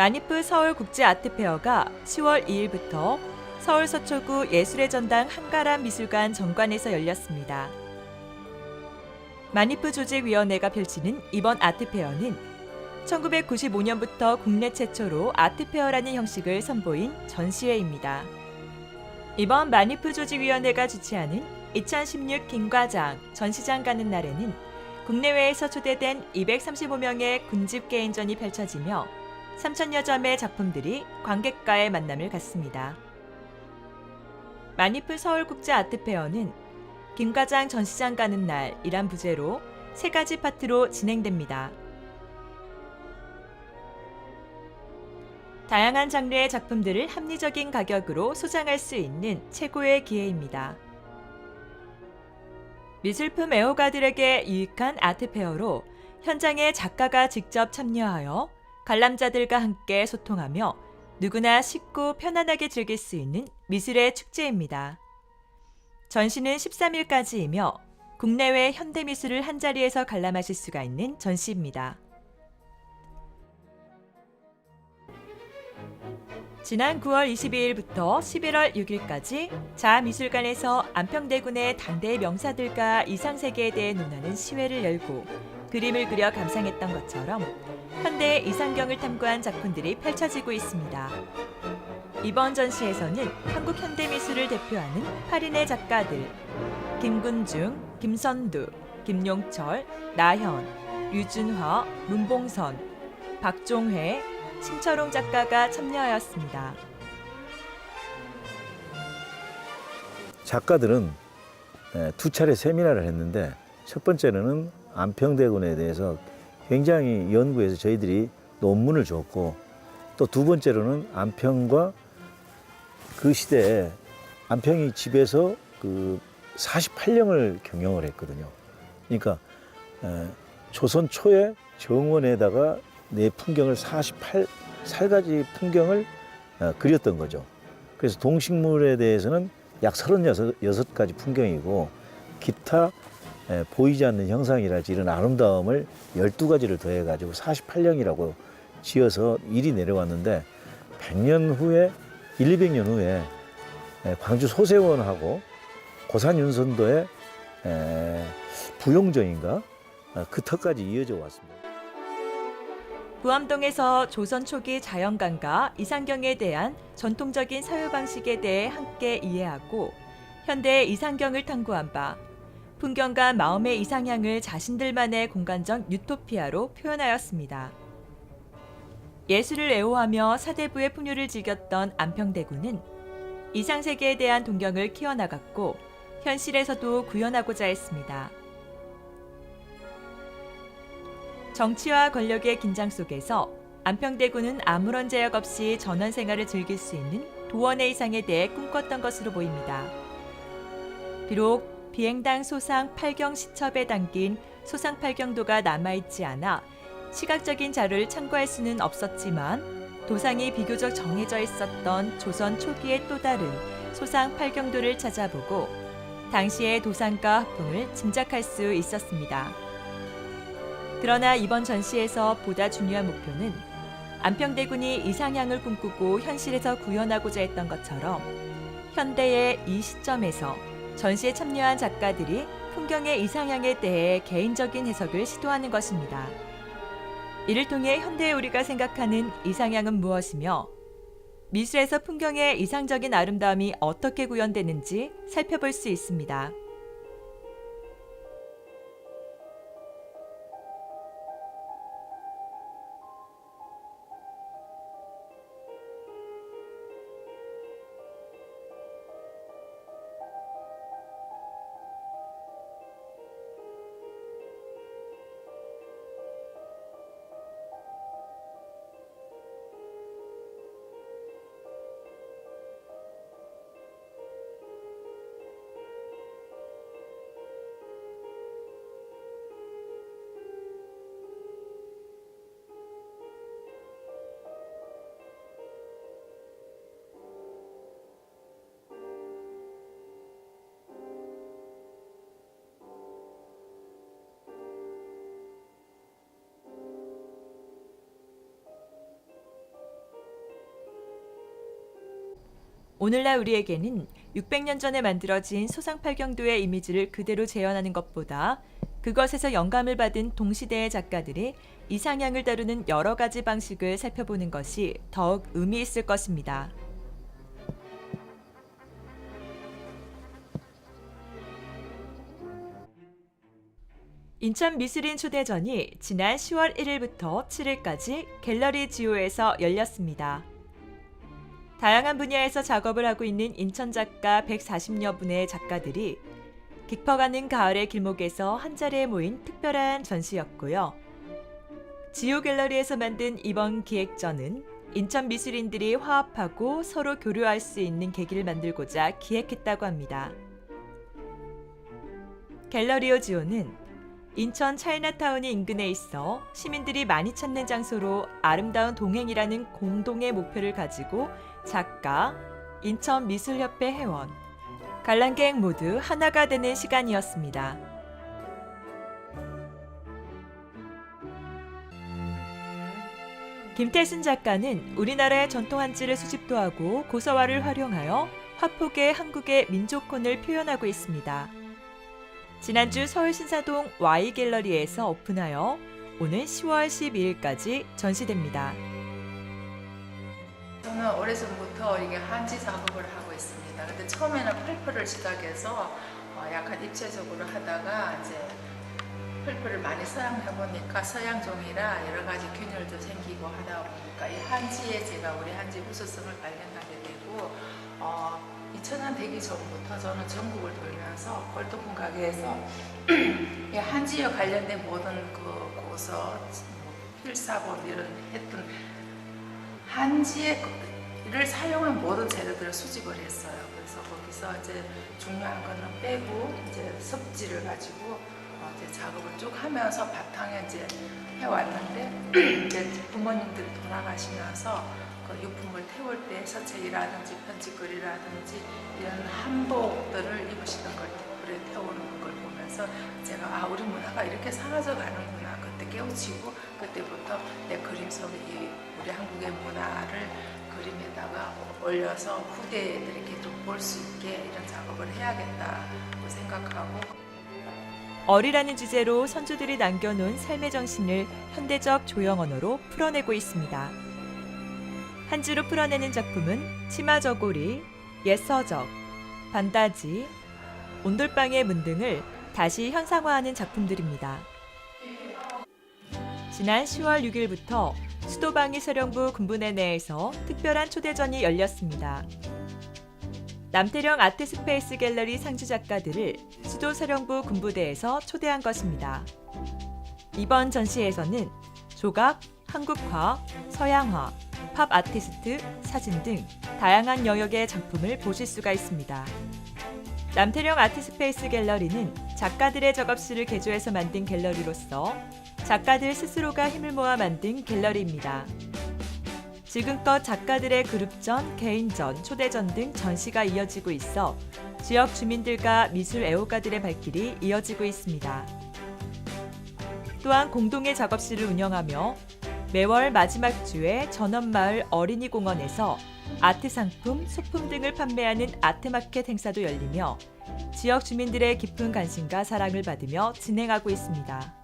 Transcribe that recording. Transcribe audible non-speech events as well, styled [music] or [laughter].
마니프 서울국제아트페어가 10월 2일부터 서울 서초구 예술의 전당 한가람 미술관 정관에서 열렸습니다. 마니프 조직위원회가 펼치는 이번 아트페어는 1995년부터 국내 최초로 아트페어라는 형식을 선보인 전시회입니다. 이번 마니프 조직위원회가 주최하는 2016 김과장 전시장 가는 날에는 국내외에서 초대된 235명의 군집 개인전이 펼쳐지며 3천여 점의 작품들이 관객과의 만남을 갖습니다. 마니프 서울국제 아트페어는 김과장 전시장 가는 날이란 부제로 세 가지 파트로 진행됩니다. 다양한 장르의 작품들을 합리적인 가격으로 소장할 수 있는 최고의 기회입니다. 미술품 애호가들에게 유익한 아트페어로 현장에 작가가 직접 참여하여 관람자들과 함께 소통하며 누구나 쉽고 편안하게 즐길 수 있는 미술의 축제입니다. 전시는 13일까지이며 국내외 현대미술을 한자리에서 관람하실 수가 있는 전시입니다. 지난 9월 22일부터 11월 6일까지 자미술관에서 안평대군의 당대의 명사들과 이상세계에 대해 논하는 시회를 열고 그림을 그려 감상했던 것처럼 현대의 이상경을 탐구한 작품들이 펼쳐지고 있습니다. 이번 전시에서는 한국 현대 미술을 대표하는 8인의 작가들 김군중, 김선두, 김용철, 나현, 류준화, 문봉선, 박종회, 신철웅 작가가 참여하였습니다. 작가들은 에, 두 차례 세미나를 했는데 첫 번째로는 안평대군에 대해서 굉장히 연구해서 저희들이 논문을 줬고 또 두 번째로는 안평과 그 시대에 안평이 집에서 그 48년을 경영을 했거든요. 그러니까 에, 조선 초에 정원에다가 내 풍경을 48 살가지 풍경을 어, 그렸던 거죠. 그래서 동식물에 대해서는 약 36가지 풍경이고 기타 에, 보이지 않는 형상이라지 이런 아름다움을 12가지를 더해가지고 48년이라고 지어서 일이 내려왔는데 100년 후에 1, 200년 후에 에, 광주 소세원하고 고산 윤선도의 에, 부용정인가 어, 그 턱까지 이어져 왔습니다. 부암동에서 조선 초기 자연관과 이상경에 대한 전통적인 사유 방식에 대해 함께 이해하고 현대의 이상경을 탐구한 바 풍경과 마음의 이상향을 자신들만의 공간적 유토피아로 표현하였습니다. 예술을 애호하며 사대부의 풍류를 즐겼던 안평대군은 이상세계에 대한 동경을 키워나갔고 현실에서도 구현하고자 했습니다. 정치와 권력의 긴장 속에서 안평대군은 아무런 제약 없이 전원 생활을 즐길 수 있는 도원의 이상에 대해 꿈꿨던 것으로 보입니다. 비록 비행당 소상 8경 시첩에 담긴 소상 8경도가 남아있지 않아 시각적인 자료를 참고할 수는 없었지만 도상이 비교적 정해져 있었던 조선 초기의 또 다른 소상 8경도를 찾아보고 당시의 도상과 화풍을 짐작할 수 있었습니다. 그러나 이번 전시에서 보다 중요한 목표는 안평대군이 이상향을 꿈꾸고 현실에서 구현하고자 했던 것처럼 현대의 이 시점에서 전시에 참여한 작가들이 풍경의 이상향에 대해 개인적인 해석을 시도하는 것입니다. 이를 통해 현대의 우리가 생각하는 이상향은 무엇이며 미술에서 풍경의 이상적인 아름다움이 어떻게 구현되는지 살펴볼 수 있습니다. 오늘날 우리에게는 600년 전에 만들어진 소상팔경도의 이미지를 그대로 재현하는 것보다 그것에서 영감을 받은 동시대의 작가들이 이상향을 다루는 여러 가지 방식을 살펴보는 것이 더욱 의미 있을 것입니다. 인천 미술인 초대전이 지난 10월 1일부터 7일까지 갤러리 지오에서 열렸습니다. 다양한 분야에서 작업을 하고 있는 인천 작가 140여 분의 작가들이 깊어가는 가을의 길목에서 한 자리에 모인 특별한 전시였고요. 지오 갤러리에서 만든 이번 기획전은 인천 미술인들이 화합하고 서로 교류할 수 있는 계기를 만들고자 기획했다고 합니다. 갤러리오 지오는 인천 차이나타운이 인근에 있어 시민들이 많이 찾는 장소로 아름다운 동행이라는 공동의 목표를 가지고 작가, 인천 미술협회 회원, 관람객 모두 하나가 되는 시간이었습니다. 김태순 작가는 우리나라의 전통 한지를 수집도 하고 고서화를 활용하여 화폭의 한국의 민족혼을 표현하고 있습니다. 지난주 서울 신사동 Y 갤러리에서 오픈하여 오는 10월 12일까지 전시됩니다. 저는 오래전부터 이게 한지 작업을 하고 있습니다. 근데 처음에는 펄프를 시작해서 어, 약간 입체적으로 하다가 이제 펄프를 많이 사용해 보니까 서양 종이라 여러 가지 균열도 생기고 하다 보니까 이 한지에 제가 우리 한지 우수성을 발견하게 되고 어, 2000년 되기 전부터 저는 전국을 돌면서 골동품 가게에서 [clears throat] 이 한지에 관련된 모든 그 고서, 뭐 필사본 이런 했던 한지를 사용한 모든 재료들을 수집을 했어요. 그래서 거기서 이제 중요한 거는 빼고 이제 섭지를 가지고 어, 이제 작업을 쭉 하면서 바탕에 이제 해왔는데 [clears throat] 이제 부모님들이 돌아가시면서 그 유품을 태울 때 서책이라든지 편지글이라든지 이런 한복들을 입으시던 걸 불에 태우는 걸 보면서 제가 아 우리 문화가 이렇게 사라져 가는구나 그때 깨우치고 그때부터 내 그림 속에 이 우리 한국의 문화를 그림에다가 올려서 후대들에게 좀 볼 수 있게 이런 작업을 해야겠다고 생각하고 어리라는 주제로 선조들이 남겨놓은 삶의 정신을 현대적 조형 언어로 풀어내고 있습니다. 한지로 풀어내는 작품은 치마 저고리, 옛 서적, 반다지, 온돌방의 문 등을 다시 현상화하는 작품들입니다. 지난 10월 6일부터 수도방위 서령부 군부내 내에서 특별한 초대전이 열렸습니다. 남태령 아트스페이스 갤러리 상주 작가들을 수도 사령부 군부대에서 초대한 것입니다. 이번 전시에서는 조각, 한국화, 서양화, 팝 아티스트, 사진 등 다양한 영역의 작품을 보실 수가 있습니다. 남태령 아트스페이스 갤러리는 작가들의 작업실을 개조해서 만든 갤러리로서 작가들 스스로가 힘을 모아 만든 갤러리입니다. 지금껏 작가들의 그룹전, 개인전, 초대전 등 전시가 이어지고 있어 지역 주민들과 미술 애호가들의 발길이 이어지고 있습니다. 또한 공동의 작업실을 운영하며 매월 마지막 주에 전원마을 어린이공원에서 아트 상품, 소품 등을 판매하는 아트마켓 행사도 열리며 지역 주민들의 깊은 관심과 사랑을 받으며 진행하고 있습니다.